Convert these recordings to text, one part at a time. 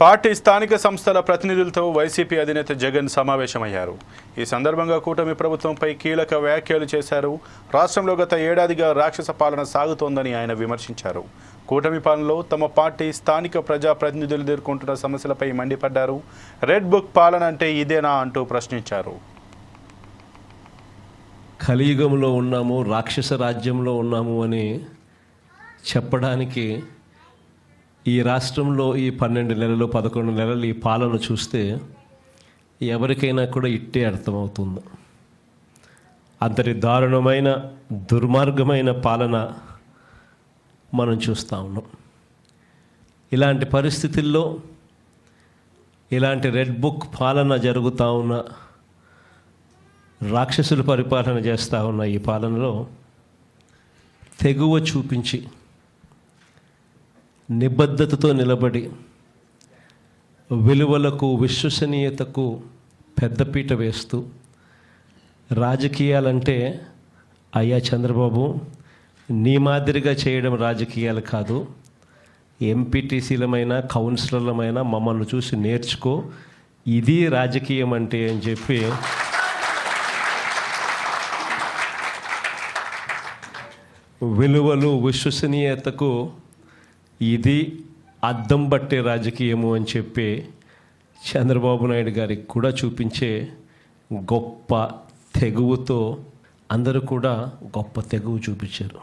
Party స్థానిక సంస్థల ప్రతినిధులతో వైసీపీ అధినేత జగన్ సమావేశమయ్యారు. ఈ సందర్భంగా కూటమి ప్రభుత్వంపై కీలక వ్యాఖ్యలు చేశారు. రాష్ట్రంలో గత ఏడాదిగా రాక్షస పాలన సాగుతోందని ఆయన విమర్శించారు. కూటమి పాలనలో తమ పార్టీ స్థానిక ప్రజా ప్రతినిధులు ఎదుర్కొంటున్న సమస్యలపై మండిపడ్డారు. రెడ్ బుక్ పాలన అంటే ఇదేనా అంటూ ప్రశ్నించారు. కలియుగంలో ఉన్నాము రాక్షస రాజ్యంలో ఉన్నాము అని చెప్పడానికి ఈ రాష్ట్రంలో ఈ పన్నెండు నెలలు పదకొండు నెలలు ఈ పాలన చూస్తే ఎవరికైనా కూడా ఇట్టే అర్థమవుతుంది. అంతటి దారుణమైన దుర్మార్గమైన పాలన మనం చూస్తూ ఉన్నాం. ఇలాంటి పరిస్థితుల్లో ఇలాంటి రెడ్ బుక్ పాలన జరుగుతూ ఉన్న రాక్షసులు పరిపాలన చేస్తూ ఉన్న ఈ పాలనలో తెగువ చూపించి నిబద్ధతతో నిలబడి విలువలకు విశ్వసనీయతకు పెద్దపీట వేస్తూ రాజకీయాలంటే అయ్యా చంద్రబాబు నీ మాదిరిగా చేయడం రాజకీయాలు కాదు. ఎంపీటీసీలమైన కౌన్సిలర్లమైన మమ్మల్ని చూసి నేర్చుకో. ఇది రాజకీయం అంటే అని చెప్పి విలువలు విశ్వసనీయతకు ఇది అద్దం పట్టే రాజకీయము అని చెప్పి చంద్రబాబు నాయుడు గారికి కూడా చూపించే గొప్ప తెగువతో అందరూ కూడా గొప్ప తెగువ చూపించారు.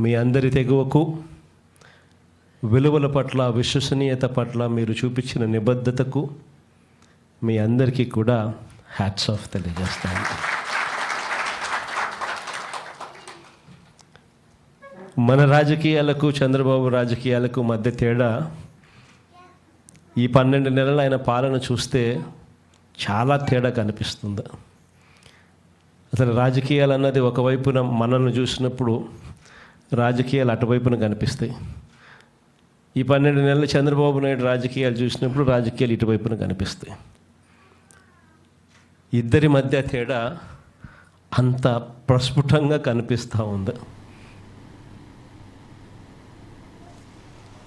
మీ అందరి తెగువకు విలువల పట్ల విశ్వసనీయత పట్ల మీరు చూపించిన నిబద్ధతకు మీ అందరికీ కూడా హ్యాట్స్ ఆఫ్ తెలియజేస్తాను. మన రాజకీయాలకు చంద్రబాబు రాజకీయాలకు మధ్య తేడా ఈ పన్నెండు నెలలు ఆయన పాలన చూస్తే చాలా తేడా కనిపిస్తుంది. అసలు రాజకీయాలు అన్నది ఒకవైపున మనల్ని చూసినప్పుడు రాజకీయాలు అటువైపున కనిపిస్తాయి. ఈ పన్నెండు నెలలు చంద్రబాబు నాయుడు రాజకీయాలు చూసినప్పుడు రాజకీయాలు ఇటువైపున కనిపిస్తాయి. ఇద్దరి మధ్య తేడా అంత ప్రస్ఫుటంగా కనిపిస్తూ ఉంది.